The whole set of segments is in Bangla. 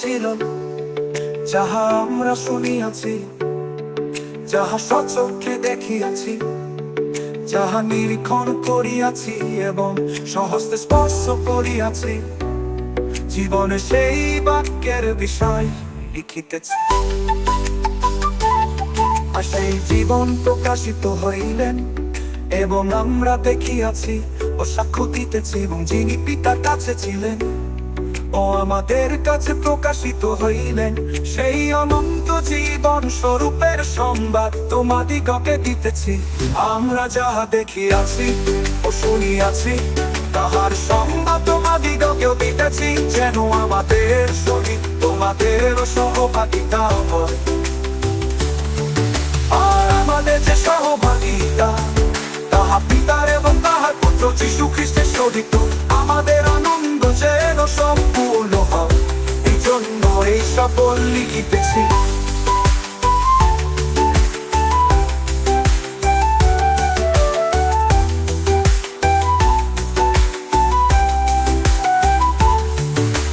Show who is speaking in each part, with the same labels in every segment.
Speaker 1: ছিল যাহা আমরা শুনিয়াছি, যাহা সচক্ষে দেখিয়াছি, যাহা নিরীক্ষণ করিয়াছি এবং সহস্তে স্পর্শ করিয়াছি, জীবনে সেই বাক্যের বিষয় লিখিতেছি। আর সেই জীবন প্রকাশিত হইলেন এবং আমরা দেখিয়াছি ও দিতেছি এবং যিনি পিতার কাছে ছিলেন, ও আমাদের কাছে প্রকাশিত হইলেন। সেই অনন্ত জীবন স্বরূপের সংবাদ তোমাদিগকে দিতেছি। আমরা যাহা দেখিয়াছি ও শুনিয়াছি, তাহার সংবাদ তোমাদিগকেও দিতেছি। যেন আমাদের সহিত তোমাদের সহভাগিতা হয়। পুত্র যীশু খ্রিস্টের সহিত আমাদের আনন্দ যেন সম্পূর্ণ হয়। এই জন্য এই সকল লিখিতেছি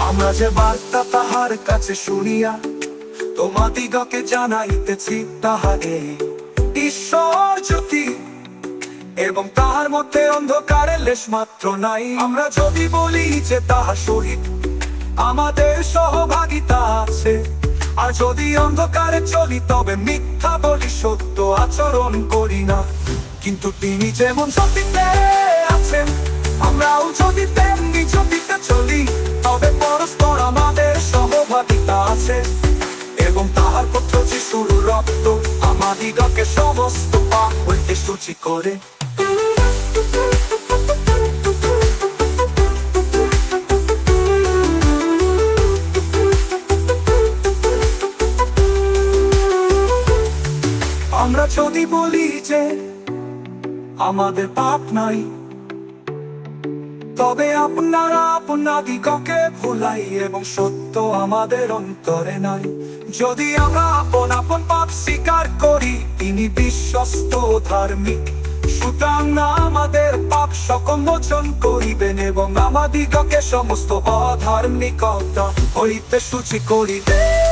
Speaker 1: আমরা যে বার্তা তাহার কাছে শুনিয়া তোমাদিগকে জানাইতেছি তাহারে ঈশ্বর জ্যোতি এবং তাহার মধ্যে অন্ধকারের লেশ মাত্র নাই। আমরা যদি বলি যে তাহার সহিত আমাদের সহভাগিতা আছে। আর যদি অন্ধকারে চলি, তবে মিথ্যা বলি, সত্য আচরণ করি না। কিন্তু তিনি যেমন সতীতে আছেন, আমরাও যদি তেমনি জ্যোতিতে চলি, তবে পরস্পর আমাদের সহভাগিতা আছে। এবং তাহার পুত্র যিশুর রক্ত আমাদিগকে সমস্ত পাপ হইতে সূচি করে। আমরা যদি বলি যে আমাদের পাপ নাই, তবে আপনারা আপনাদিগকে ভুলাই এবং সত্য আমাদের অন্তরে নাই। যদি আমরা আপন আপন পাপ স্বীকার করি, তিনি বিশ্বস্ত ধার্মিক। সুতরাং আমাদের পাপ সকল মোচন করিবেন এবং আমাদিগকে সমস্ত অধার্মিকতা হইতে সূচি করিবেন।